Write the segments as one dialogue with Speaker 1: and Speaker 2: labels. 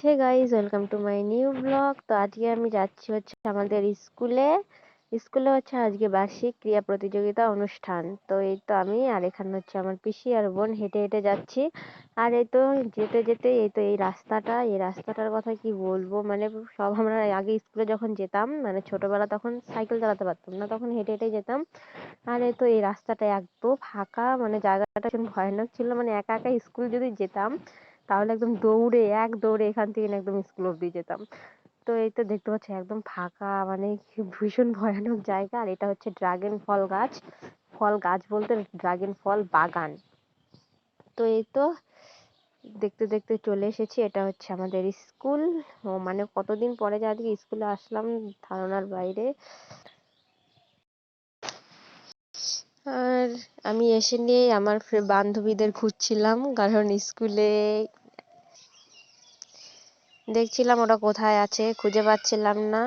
Speaker 1: Hey guys welcome to my new blog তো আজকে আমি যাচ্ছি হচ্ছে আমাদের স্কুলে। স্কুলে হচ্ছে আজকে বার্ষিক ক্রিয়া প্রতিযোগিতা অনুষ্ঠান। তো এই তো আমি আর এখানে হচ্ছে আমার পিসি আর বোন হেঁটে হেঁটে যাচ্ছি। আর এই তো যেতে যেতে এই তো এই রাস্তাটা, এই রাস্তাটার কথা কি বলব? মানে সব আমরা আগে স্কুলে যখন যেতাম মানে ছোটবেলা তখন সাইকেল চালাতে পারতাম না, তখন হেঁটে হেঁটে যেতাম। আর এই তো এই রাস্তাটা একদম ফাঁকা মানে জায়গাটা ভয়ানক ছিল। মানে একা একা স্কুল যদি যেতাম তাহলে একদম দৌড়ে, এক দৌড়ে এখান থেকে একদম স্কুল অব্দি যেতাম। তো এই তো দেখতে পাচ্ছি একদম ফাঁকা মানে ভীষণ ভয়ানক জায়গা। আর এটা হচ্ছে ড্রাগন ফল গাছ। ফল গাছ বলতে ড্রাগন ফল বাগান। তো এই তো দেখতে দেখতে চলে এসেছি। এটা হচ্ছে আমাদের স্কুল ও মানে কতদিন পরে যে আজকে স্কুলে আসলাম ধারণার বাইরে। আর আমি এসে নিয়ে আমার বান্ধবীদের খুঁজছিলাম, কারণ স্কুলে দেখছিলাম ওরা কোথায় আছে, খুঁজে পাচ্ছিলাম না।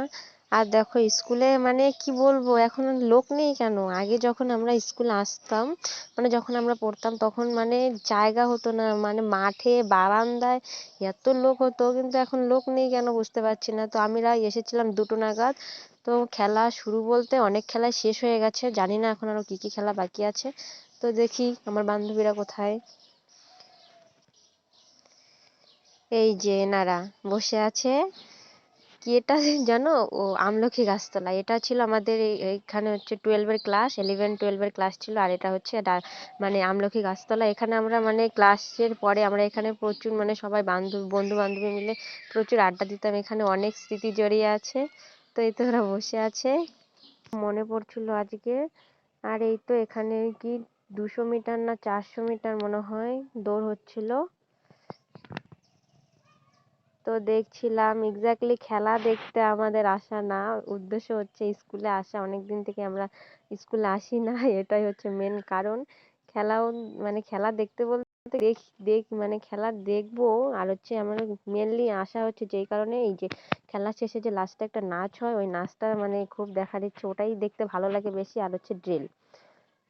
Speaker 1: আর দেখো, স্কুলে মানে কি বলব, এখন লোক নেই কেন? আগে যখন আমরা স্কুলে আসতাম মানে যখন আমরা পড়তাম, তখন মানে জায়গা হতো না মানে মাঠে, বারান্দায় এত লোক হতো, কিন্তু এখন লোক নেই কেন বুঝতে পারছি না। তো আমরা এসেছিলাম দুটো নাগাদ তো খেলা শুরু বলতে অনেক খেলাই শেষ হয়ে গেছে। জানি না এখন আরও কি কি খেলা বাকি আছে। তো দেখি আমার বান্ধবীরা কোথায়। এই যে এনারা বসে আছে। কি এটা জানো? ও আমলকি গাছতলা এটা ছিল আমাদের এখানে হচ্ছে টুয়েলভের ক্লাস ইলেভেন টুয়েলভের ক্লাস ছিল। আর এটা হচ্ছে মানে আমলকি গাছতলা। এখানে আমরা মানে ক্লাসের পরে আমরা এখানে প্রচুর মানে সবাই বান্ধব বন্ধু বান্ধবী মিলে প্রচুর আড্ডা দিতাম। এখানে অনেক স্মৃতি জড়িয়ে আছে। তো এই তো ওরা বসে আছে। মনে পড়ছিল আজকে। আর এই তো এখানে কি দুশো মিটার না চারশো মিটার মনে হয় দৌড় হচ্ছিল। তো দেখছিলাম এক্স্যাক্টলি খেলা দেখতে আমাদের আসা না, উদ্দেশ্য হচ্ছে স্কুলে আসা। অনেক দিন থেকে আমরা স্কুলে আসি না, এটাই হচ্ছে মেন কারণ। খেলাও মানে খেলা দেখতে বলতে দেখ দেখ মানে খেলা দেখব। আর হচ্ছে আমার মেনলি আসা হচ্ছে যেই কারণে এই যে খেলা শেষে যে লাস্টে একটা নাচ হয়, ওই নাচটা মানে খুব দেখার ইচ্ছে ওটাই দেখতে ভালো লাগে বেশি। আর হচ্ছে ড্রিল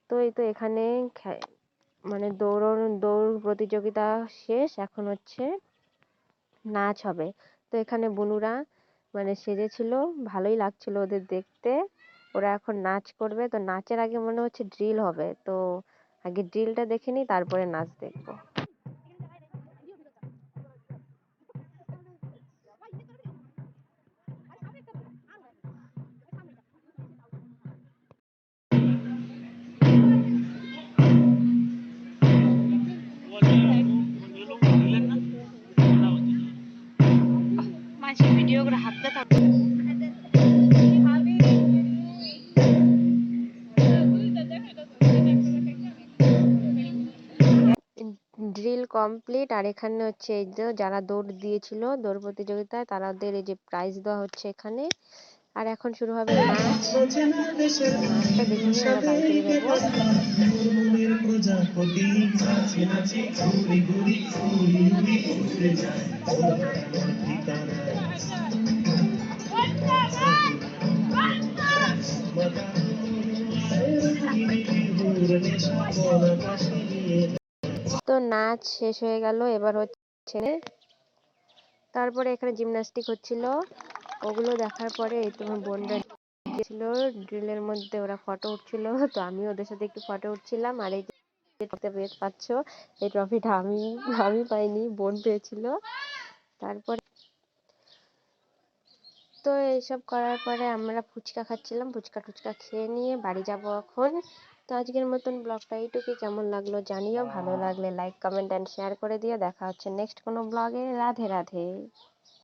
Speaker 1: তো এই তো এখানে মানে দৌড় দৌড় প্রতিযোগিতা শেষ। এখন হচ্ছে নাচ হবে। তো এখানে বুনুরা মানে সেজেছিল, ভালোই লাগছিল ওদের দেখতে। ওরা এখন নাচ করবে। তো নাচের আগে মনে হচ্ছে ড্রিল হবে। তো আগে ড্রিলটা দেখে নিই তারপরে নাচ দেখব। ভিডিও করে কমপ্লিট আর এখানে হচ্ছে এই যে যারা দৌড় দিয়েছিল দৌড় প্রতিযোগিতায় তাদের এই যে প্রাইজ দেওয়া হচ্ছে এখানে। আর এখন শুরু হবে তো নাচ শেষ হয়ে গেল, এবার হচ্ছে তারপরে এখানে জিমনাস্টিক হচ্ছিল। ওগুলো দেখার পরে তোমার বোনরা গেছিল ড্রিলের মধ্যে ওরা ফটো উঠছিল। তো আমি ওদের সাথে একটু ফটো উঠছিলাম, আর এই পাচ্ছ, এই ট্রফিটা আমি আমি পাইনি, বোন পেয়েছিল। তারপরে তো এইসব করার পরে আমরা ফুচকা খাচ্ছিলাম, ফুচকা টুচকা খেয়ে নিয়ে বাড়ি যাব এখন। তো আজকের মতন ব্লগটা এইটুকুই। কেমন লাগল জানিও। ভালো লাগলে লাইক কমেন্ট অ্যান্ড শেয়ার করে দিও। দেখা হচ্ছে নেক্সট কোনো ব্লগে। রাধে রাধে।